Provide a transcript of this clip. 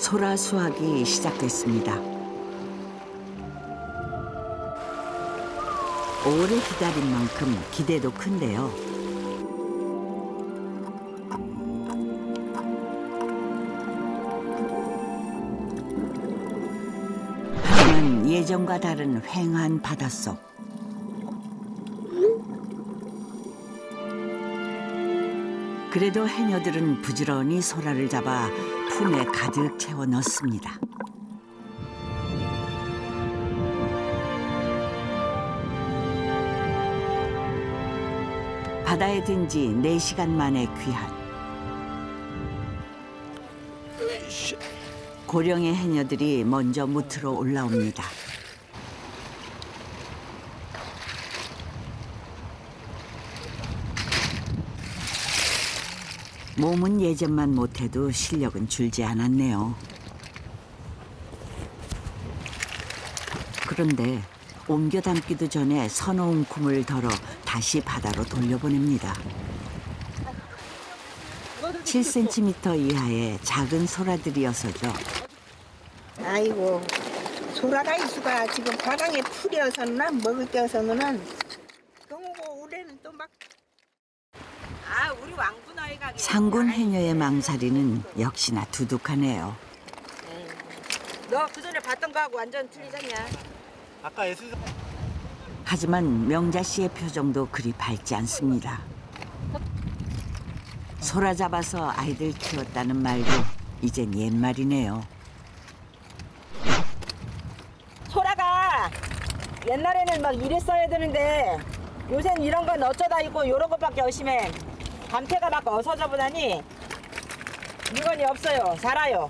소라 수확이 시작됐습니다. 오래 기다린 만큼 기대도 큰데요. 하지만 예전과 다른 휑한 바닷속. 그래도 해녀들은 부지런히 소라를 잡아 품에 가득 채워 넣습니다. 바다에 든 지 네시간 만에 귀한 고령의 해녀들이 먼저 무트로 올라옵니다. 몸은 예전만 못해도 실력은 줄지 않았네요. 그런데 옮겨 담기도 전에 서놓은 쿰을 덜어 다시 바다로 돌려보냅니다. 7cm 이하의 작은 소라들이어서죠. 아이고 소라가 이수가 지금 바닥에 풀이어서는 먹을 게 없어서는 그거고 올해는 또 막 아 우리 왕분 아이가 상군 해녀의 망사리는 역시나 두둑하네요. 너 그 전에 봤던 거하고 완전 틀리잖냐 아까 예술 하지만 명자 씨의 표정도 그리 밝지 않습니다. 소라 잡아서 아이들 키웠다는 말도 이젠 옛말이네요. 소라가 옛날에는 막 이랬어야 되는데 요새는 이런 건 어쩌다 있고 요런 것밖에 없으면 감태가 막 어서져 보다니 물건이 없어요. 살아요